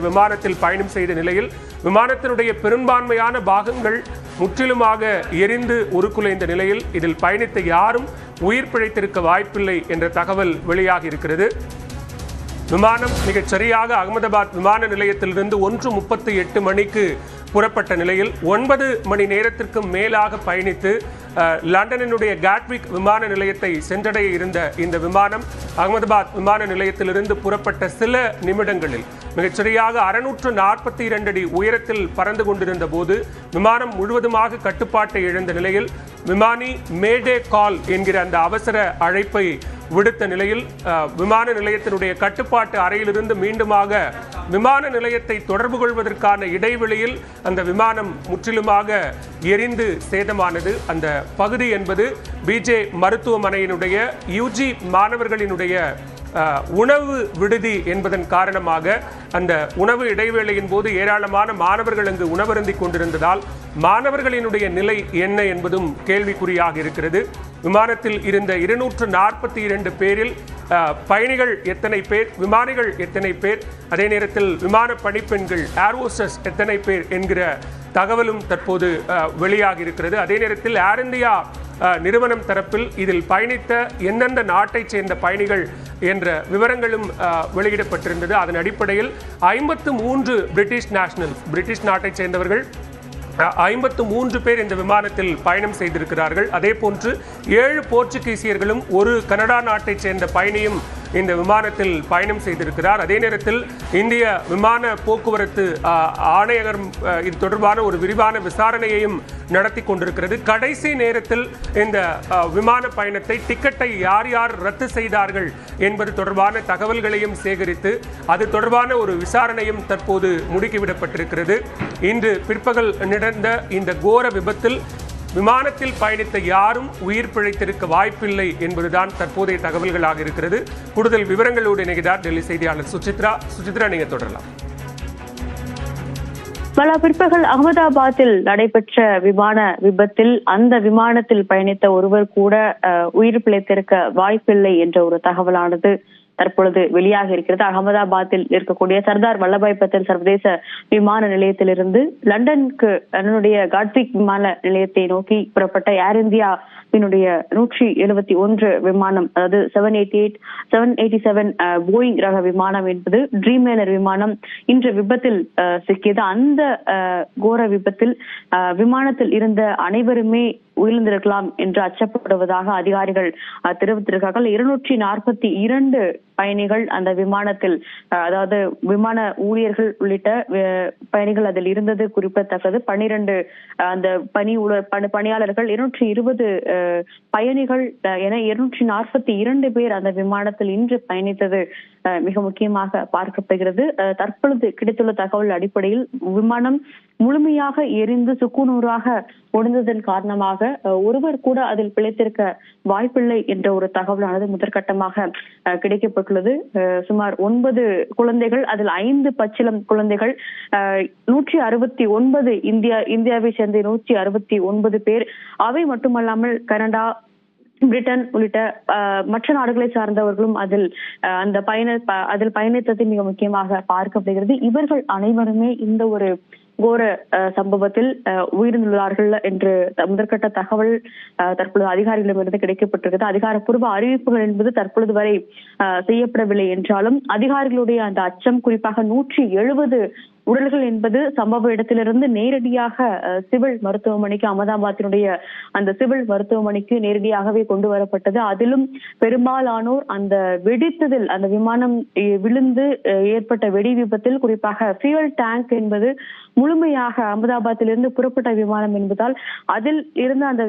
விமானத்தில் பயணம் செய்த நிலையில் விமானத்தினுடைய பெரும்பான்மையான பாகங்கள் முற்றிலுமாக எரிந்து உருக்குலைந்த நிலையில் இதில் பயணித்த யாரும் உயிர் பிழைத்திருக்க வாய்ப்பில்லை என்ற தகவல் வெளியாகி இருக்கிறது. விமானம் மிகச் சரியாக அகமதாபாத் விமான நிலையத்திலிருந்து ஒன்று முப்பத்தி எட்டு மணிக்கு புறப்பட்ட நிலையில் ஒன்பது மணி நேரத்திற்கும் மேலாக பயணித்து லண்டனினுடைய காட்விக் விமான நிலையத்தை சென்றடைய இருந்த இந்த விமானம் அகமதாபாத் விமான நிலையத்திலிருந்து புறப்பட்ட சில நிமிடங்களில் மிகச்சரியாக அறுநூற்று நாற்பத்தி இரண்டு அடி உயரத்தில் பறந்து கொண்டிருந்த போது விமானம் முழுவதுமாக கட்டுப்பாட்டை இழந்த நிலையில் விமானி மேடே கால் என்கிற அந்த அவசர அழைப்பை விடுத்த நிலையில் விமான நிலையத்தினுடைய கட்டுப்பாட்டு அறையிலிருந்து மீண்டுமாக விமான நிலையத்தை தொடர்பு கொள்வதற்கான இடைவெளியில் அந்த விமானம் முற்றிலுமாக எரிந்து சேதமானது. அந்த பகுதி என்பது பிஜே மருத்துவமனையினுடைய யூஜி மாணவர்களினுடைய உணவு விடுதி என்பதன் காரணமாக அந்த உணவு இடைவேளையின் போது ஏராளமான மாணவர்கள் அங்கு உணவருந்திக் கொண்டிருந்ததால் மாணவர்களினுடைய நிலை என்ன என்பதும் கேள்விக்குறியாக இருக்கிறது. விமானத்தில் இருந்த இருநூற்று நாற்பத்தி இரண்டு பேரில் பயணிகள் எத்தனை பேர் விமானிகள் எத்தனை பேர் அதே நேரத்தில் விமான பணிப்பெண்கள் ஏர்வோஸ்டஸ் எத்தனை பேர் என்கிற தகவலும் தற்போது அஹ், வெளியாகி இருக்கிறது அதே நேரத்தில் ஏர் இந்தியா நிறுவனம் தரப்பில் இதில் பயணித்த எந்தெந்த நாட்டைச் சேர்ந்த பயணிகள் என்ற விவரங்களும் வெளியிடப்பட்டிருந்தது. அதன் அடிப்படையில் ஐம்பத்து மூன்று பிரிட்டிஷ் நேஷனல் பிரிட்டிஷ் நாட்டைச் சேர்ந்தவர்கள் ஐம்பத்து மூன்று பேர் இந்த விமானத்தில் பயணம் செய்திருக்கிறார்கள். அதே போன்று ஏழு போர்ச்சுகீசியர்களும் ஒரு கனடா நாட்டைச் சேர்ந்த பயணியும் இந்த விமானத்தில் பயணம் செய்திருக்கிறார். அதே நேரத்தில் இந்திய விமான போக்குவரத்து ஆ, ஆணையகம் இது தொடர்பான ஒரு விரிவான விசாரணையையும் நடத்தி கொண்டிருக்கிறது. கடைசி நேரத்தில் இந்த விமான பயணத்தை டிக்கெட்டை யார் யார் ரத்து செய்தார்கள் என்பது தொடர்பான தகவல்களையும் சேகரித்து அது தொடர்பான ஒரு விசாரணையும் தற்போது முடுக்கிவிடப்பட்டிருக்கிறது. இன்று பிற்பகல் நடந்த இந்த கோர விபத்தில் விமானத்தில் பயணித்த யாரும் உயிர் பிழைத்திருக்க வாய்ப்பில்லை என்பதுதான் தற்போதைய தகவல்களாக இருக்கிறது. கூடுதல் விவரங்களோடு இணைகிறார் டெல்லி செய்தியாளர் சுசித்ரா. சுசித்ரா நீங்க தொடரலாம். பல பிற்பகல் அகமதாபாத்தில் நடைபெற்ற விமான விபத்தில் அந்த விமானத்தில் பயணித்த ஒருவர் கூட உயிர் பிழைத்திருக்க வாய்ப்பில்லை என்ற ஒரு தகவலானது தற்பொழுது வெளியாக இருக்கிறது. அகமதாபாத்தில் இருக்கக்கூடிய சர்தார் வல்லபாய் பட்டேல் சர்வதேச விமான நிலையத்திலிருந்து லண்டனுக்கு லண்டனுடைய காட்விக் விமான நிலையத்தை நோக்கி புறப்பட்ட ஏர் இந்தியாவினுடைய நூற்றி எழுபத்தி ஒன்று விமானம் அதாவது seven eighty eight seven eighty seven Boeing ரக விமானம் என்பது ட்ரீம் ட்ரீம்லைனர் விமானம் இன்று விபத்தில் அஹ், சிக்கியது. அந்த uh, கோர விபத்தில் uh, விமானத்தில் இருந்த அனைவருமே உயிர்ந்திருக்கலாம் என்று அச்சப்படுவதாக அதிகாரிகள் தெரிவித்திருக்கார்கள் இருநூற்றி நாற்பத்தி இரண்டு பயணிகள் அந்த விமானத்தில் அதாவது விமான ஊழியர்கள் உள்ளிட்ட பயணிகள் அதில் இருந்தது குறிப்பிடத்தக்கது. பனிரெண்டு அந்த பணி பணி- பணியாளர்கள் இருநூற்றி இருபது அஹ், பயணிகள் அஹ், என இருநூற்றி நாற்பத்தி இரண்டு பேர் அந்த விமானத்தில் இன்று பயணித்தது அஹ், மிக முக்கியமாக பார்க்கப்படுகிறது. அஹ், தற்பொழுது கிடைத்துள்ள தகவல் அடிப்படையில் விமானம் முழுமையாக எரிந்து சுக்குநூறாக ஒடுந்ததன் காரணமாக ஒருவர் கூட அதில் பிழைத்திருக்க வாய்ப்பில்லை என்ற ஒரு தகவலானது முதற்கட்டமாக கிடைக்கப்பட்டுள்ளது. சுமார் ஒன்பது குழந்தைகள் அதில் ஐந்து பச்சிலம் குழந்தைகள் நூற்றி அறுபத்தி ஒன்பது இந்தியா இந்தியாவை சேர்ந்த நூற்றி அறுபத்தி ஒன்பது பேர். அவை மட்டுமல்லாமல் கனடா பிரிட்டன் உள்ளிட்ட அஹ், மற்ற நாடுகளை சார்ந்தவர்களும் அதில் அஹ், அந்த பயண அதில் பயணித்தது மிக முக்கியமாக பார்க்கப்படுகிறது. இவர்கள் அனைவருமே இந்த ஒரு கோர அஹ், சம்பவத்தில் அஹ், உயிரிழந்துள்ளார்கள் என்று முதற்கட்ட தகவல் அஹ், தற்பொழுது அதிகாரிகளிடமிருந்து கிடைக்கப்பட்டிருக்கிறது. அதிகாரப்பூர்வ அறிவிப்புகள் என்பது தற்பொழுது வரை அஹ், செய்யப்படவில்லை என்றாலும் அதிகாரிகளுடைய அந்த அச்சம் குறிப்பாக நூற்றி எழுபது உடல்கள் என்பது சம்பவ இடத்திலிருந்து நேரடியாக சிவில் மருத்துவமனைக்கு அகமதாபாத்தினுடைய அந்த சிவில் மருத்துவமனைக்கு நேரடியாகவே கொண்டு வரப்பட்டது. அதிலும் பெரும்பாலானோர் அந்த வெடித்ததில் அந்த விமானம் விழுந்து ஏற்பட்ட வெடி விபத்தில் குறிப்பாக ஃபியூல் டேங்க் என்பது முழுமையாக அகமதாபாத்திலிருந்து புறப்பட்ட விமானம் என்பதால் அதில் இருந்த அந்த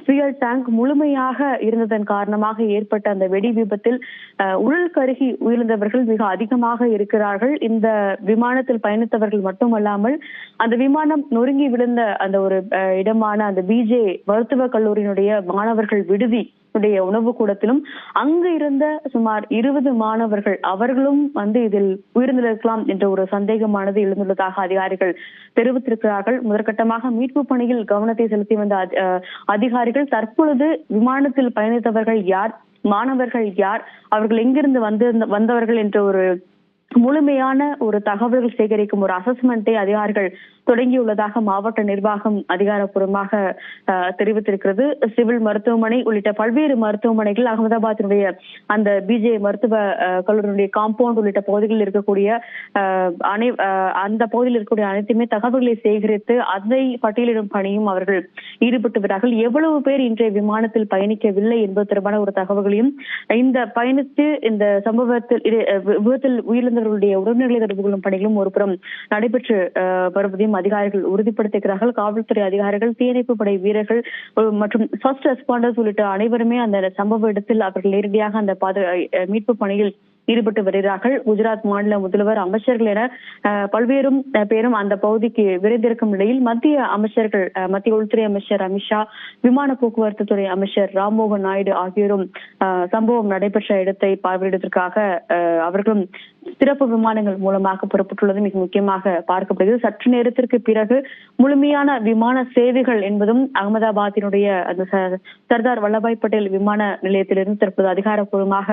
ஃபியூல் டேங்க் முழுமையாக இருந்ததன் காரணமாக ஏற்பட்ட அந்த வெடி விபத்தில் அஹ், உடல் கருகி உயிர்ந்தவர்கள் மிக அதிகமாக இருக்கிறார்கள். இந்த விமானத்தில் பயணித்தவர்கள் மட்டுமல்லாமல் அந்த விமானம் நொறுங்கி விழுந்த அந்த ஒரு இடமான அந்த பிஜே மருத்துவக் கல்லூரியினுடைய மாணவர்கள் விடுதி உடைய உணவு கூடத்திலும் அங்கு இருந்த சுமார் இருபது மாணவர்கள் அவர்களும் வந்து இதில் உயிர்ந்திருக்கலாம் என்ற ஒரு சந்தேகமானது எழுந்துள்ளதாக அதிகாரிகள் தெரிவித்திருக்கிறார்கள். முதற்கட்டமாக மீட்பு பணியில் கவனத்தை செலுத்தி வந்த அதிகாரிகள் தற்பொழுது விமானத்தில் பயணித்தவர்கள் யார் மாணவர்கள் யார் அவர்கள் எங்கிருந்து வந்திருந்த வந்தவர்கள் என்ற ஒரு முழுமையான ஒரு தகவல்கள் சேகரிக்கும் ஒரு அசஸ்மெண்ட்டை அதிகாரிகள் தொடங்கியுள்ளதாக மாவட்ட நிர்வாகம் அதிகாரப்பூர்வமாக தெரிவித்திருக்கிறது. சிவில் மருத்துவமனை உள்ளிட்ட பல்வேறு மருத்துவமனைகள் அகமதாபாத்தினுடைய அந்த பிஜே மருத்துவ கல்லூரியினுடைய காம்பவுண்ட் உள்ளிட்ட பகுதிகளில் இருக்கக்கூடிய அனை அந்த பகுதியில் இருக்கக்கூடிய அனைத்துமே தகவல்களை சேகரித்து அதை பட்டியலிடும் பணியும் அவர்கள் ஈடுபட்டு விட்டார்கள். எவ்வளவு பேர் இன்றைய விமானத்தில் பயணிக்கவில்லை என்பது தொடர்பான ஒரு தகவல்களையும் இந்த பயணித்து இந்த சம்பவத்தில் விபத்தில் உயிரிழந்த விபத்தில் உயிரிழந்தவர்களுடைய உறவினர்களை தொடர்பு கொள்ளும் பணிகளும் ஒருபுறம் நடைபெற்று வருவதையும் அதிகாரிகள் உறுதிப்படுத்துகிறார்கள் காவல்துறை அதிகாரிகள் தீயணைப்பு படை வீரர்கள் மற்றும் ஃபர்ஸ்ட் ரெஸ்பாண்டர்ஸ் உள்ளிட்ட அனைவருமே அந்த சம்பவ இடத்தில் அவர்கள் நேரடியாக அந்த பாது மீட்பு பணியில் ஈடுபட்டு வருகிறார்கள். குஜராத் மாநில முதல்வர் அமைச்சர்கள் என பல்வேறும் பேரும் அந்த பகுதிக்கு விரைந்திருக்கும் நிலையில் மத்திய அமைச்சர்கள் மத்திய உள்துறை அமைச்சர் அமித்ஷா விமான போக்குவரத்து துறை அமைச்சர் ராம்மோகன் நாயுடு ஆகியோரும் சம்பவம் நடைபெற்ற இடத்தை பார்வையிடுவதற்காக அவர்களும் சிறப்பு விமானங்கள் மூலமாக புறப்பட்டுள்ளது. மிக முக்கியமாக பார்க்கப்படுகிறது. சற்று நேரத்திற்கு பிறகு முழுமையான விமான சேவைகள் என்பதும் அகமதாபாத்தினுடைய அந்த சர்தார் வல்லபாய் பட்டேல் விமான நிலையத்திலிருந்து தற்போது அதிகாரப்பூர்வமாக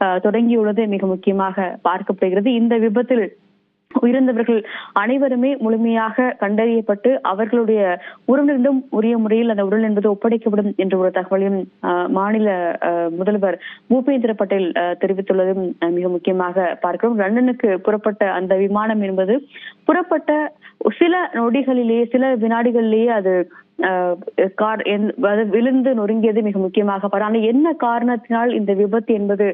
அஹ், தொடங்கியுள்ளது. மிக முக்கியமாக பார்க்கப்படுகிறது. இந்த விபத்தில் உயிரிழந்தவர்கள் அனைவருமே முழுமையாக கண்டறியப்பட்டு அவர்களுடைய உறவினரிடம் உரிய முறையில் அந்த உடல் என்பது ஒப்படைக்கப்படும் என்ற ஒரு தகவலையும் அஹ், மாநில அஹ், முதல்வர் பூபேந்திர பட்டேல் அஹ், தெரிவித்துள்ளதும் மிக முக்கியமாக பார்க்கிறோம். லண்டனுக்கு புறப்பட்ட அந்த விமானம் என்பது புறப்பட்ட சில நொடிகளிலேயே சில வினாடிகளிலேயே அது கார் விழுந்து நொறுங்கியது மிக முக்கியமாக. ஆனால் என்ன காரணத்தினால் இந்த விபத்து என்பது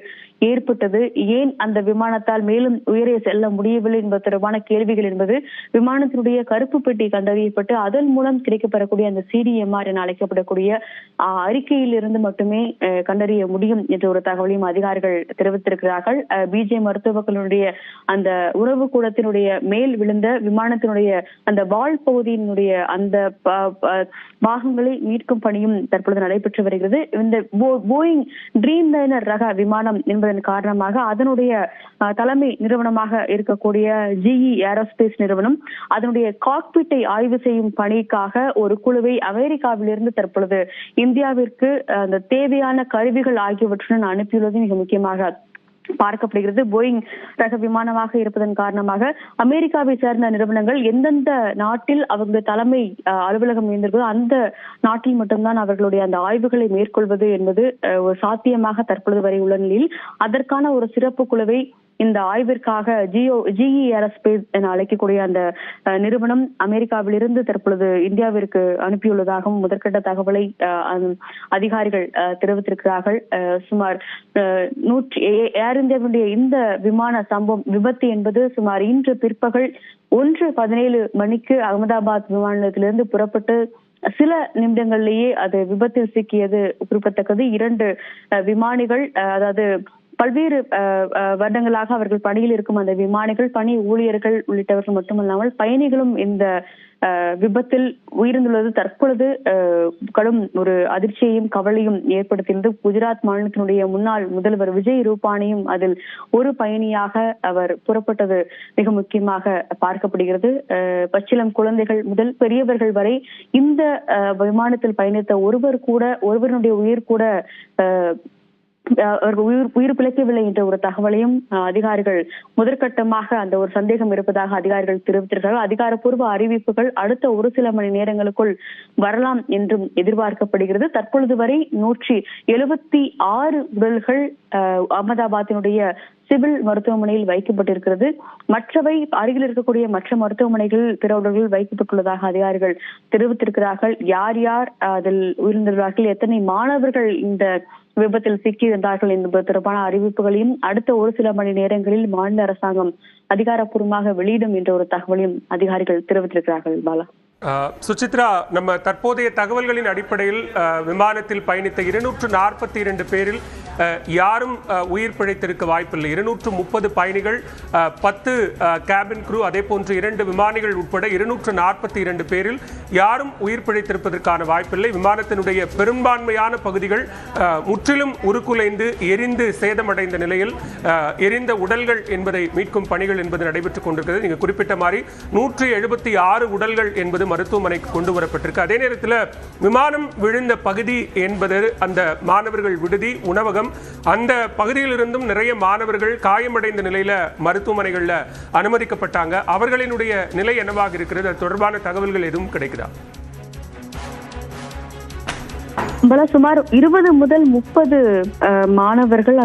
ஏற்பட்டது? ஏன் அந்த விமானத்தால் மேலும் உயரே செல்ல முடியவில்லை என்பது தொடர்பான கேள்விகள் என்பது விமானத்தினுடைய கருப்பு பெட்டி கண்டறியப்பட்டு அதன் மூலம் கிடைக்கப்பெறக்கூடிய அந்த சிடிஎம்ஆர் என அழைக்கப்படக்கூடிய ஆஹ், அறிக்கையிலிருந்து மட்டுமே அஹ், கண்டறிய முடியும் என்ற ஒரு தகவலையும் அதிகாரிகள் தெரிவித்திருக்கிறார்கள். பிஜே மருத்துவக்களுடைய அந்த உறவு கூடத்தினுடைய மேல் விழுந்த விமானத்தினுடைய அந்த வால் பகுதியினுடைய அந்த பாகங்களை மீட்கும் பணியும் தற்பொழுது நடைபெற்று வருகிறது. இந்த போயிங் ட்ரீம் லைனர் ரக விமானம் என்பதன் காரணமாக அதனுடைய தலைமை நிறுவனமாக இருக்கக்கூடிய ஜிஇ ஏரோஸ்பேஸ் நிறுவனம் அதனுடைய காக்பிட்டை ஆய்வு செய்யும் பணிக்காக ஒரு குழுவை அமெரிக்காவிலிருந்து தற்பொழுது இந்தியாவிற்கு அந்த தேவையான கருவிகள் ஆகியவற்றுடன் அனுப்பியுள்ளது மிக முக்கியமாக பார்க்கப்படுகிறது. போயிங் ரக விமானமாக இருப்பதன் காரணமாக அமெரிக்காவை சேர்ந்த நிறுவனங்கள் எந்தெந்த நாட்டில் அவர்களுடைய தலைமை அஹ், அலுவலகம் இருந்திருக்கோ அந்த நாட்டில் மட்டும்தான் அவர்களுடைய அந்த ஆய்வுகளை மேற்கொள்வது என்பது அஹ், ஒரு சாத்தியமாக தற்பொழுது வரை உள்ள நிலையில். அதற்கான ஒரு சிறப்பு குழுவை இந்த ஆய்விற்காக ஜியோ ஜிஇ ஏரோஸ்பேஸ் என அழைக்கக்கூடிய அந்த நிறுவனம் அமெரிக்காவிலிருந்து தற்பொழுது இந்தியாவிற்கு அனுப்பியுள்ளதாகவும் முதற்கட்ட தகவலை அதிகாரிகள் தெரிவித்திருக்கிறார்கள். சுமார் நூற்றி ஏர் இந்தியாவுடைய இந்த விமான சம்பவம் விபத்து என்பது சுமார் இன்று பிற்பகல் ஒன்று பதினேழு மணிக்கு அகமதாபாத் விமான நிலையத்திலிருந்து புறப்பட்டு சில நிமிடங்களிலேயே அது விபத்தில் சிக்கியது குறிப்பிடத்தக்கது. இரண்டு விமானிகள் அதாவது பல்வேறு அஹ், அஹ், வருடங்களாக அவர்கள் பணியில் இருக்கும் அந்த விமானிகள் பணி ஊழியர்கள் உள்ளிட்டவர்கள் மட்டுமல்லாமல் பயணிகளும் இந்த அஹ், விபத்தில் உயிர்ந்துள்ளது தற்பொழுது அஹ், கடும் ஒரு அதிர்ச்சியையும் கவலையும் ஏற்படுத்தியது குஜராத் மாநிலத்தினுடைய முன்னாள் முதல்வர் விஜய் ரூபானியும் அதில் ஒரு பயணியாக அவர் புறப்பட்டது மிக முக்கியமாக பார்க்கப்படுகிறது. அஹ், குழந்தைகள் முதல் பெரியவர்கள் வரை இந்த அஹ், விமானத்தில் பயணித்த ஒருவர் கூட ஒருவருடைய உயிர் கூட அஹ் அவர்கள் உயிர் உயிர் பிழைக்கவில்லை என்ற ஒரு தகவலையும் அதிகாரிகள் முதற்கட்டமாக அந்த ஒரு சந்தேகம் இருப்பதாக அதிகாரிகள் தெரிவித்திருக்கிறார்கள். அதிகாரப்பூர்வ அறிவிப்புகள் அடுத்த ஒரு சில மணி நேரங்களுக்குள் வரலாம் என்றும் எதிர்பார்க்கப்படுகிறது. தற்பொழுது வரை நூற்றி எழுபத்தி ஆறு உடல்கள் அகமதாபாத்தினுடைய சிவில் மருத்துவமனையில் வைக்கப்பட்டிருக்கிறது. மற்றவை அருகில் இருக்கக்கூடிய மற்ற மருத்துவமனைகள் பிற உடல்கள் வைக்கப்பட்டுள்ளதாக அதிகாரிகள் தெரிவித்திருக்கிறார்கள். யார் யார் அதில் உயிரிழந்துள்ளார்கள் எத்தனை மாணவர்கள் இந்த விபத்தில் சிக்கியிருந்தார்கள் என்பது தொடர்பான அறிவிப்புகளையும் அடுத்த ஒரு சில மணி நேரங்களில் மாநில அரசாங்கம் அதிகாரப்பூர்வமாக வெளியிடும் என்ற ஒரு தகவலையும் அதிகாரிகள் தெரிவித்திருக்கிறார்கள் பாலா. சுசித்ரா நம்ம தற்போதைய தகவல்களின் அடிப்படையில் விமானத்தில் பயணித்த இருநூற்று நாற்பத்தி இரண்டு பேரில் யாரும் உயிர் பிழைத்திருக்க வாய்ப்பில்லை. இருநூற்று முப்பது பயணிகள் பத்து கேபின் குரூ அதே போன்று இரண்டு விமானிகள் உட்பட இருநூற்று நாற்பத்தி இரண்டு பேரில் யாரும் உயிர் பிழைத்திருப்பதற்கான வாய்ப்பில்லை. விமானத்தினுடைய பெரும்பான்மையான பகுதிகள் முற்றிலும் உருக்குலைந்து எரிந்து சேதமடைந்த நிலையில் எரிந்த உடல்கள் என்பதை மீட்கும் பணிகள் என்பது நடைபெற்றுக் கொண்டிருக்கிறது. நீங்கள் குறிப்பிட்ட மாதிரி நூற்றி எழுபத்தி ஆறு உடல்கள் என்பது மருத்துவமனைக்கு கொண்டு வரப்பட்டிருக்கு. அதே நேரத்தில் விமானம் விழுந்த பகுதி என்பது அந்த மாணவர்கள் விடுதி உணவகம். அந்த பகுதியிலிருந்தும் நிறைய மாணவர்கள் காயமடைந்த நிலையில் மருத்துவமனைகளில் அனுமதிக்கப்பட்டாங்க. அவர்களினுடைய நிலை என்னவாக இருக்கிறது? அது தொடர்பான தகவல்கள் எதுவும் கிடைக்குதா? சுமார் இருபது முதல் முப்பது மாணவர்கள் அந்த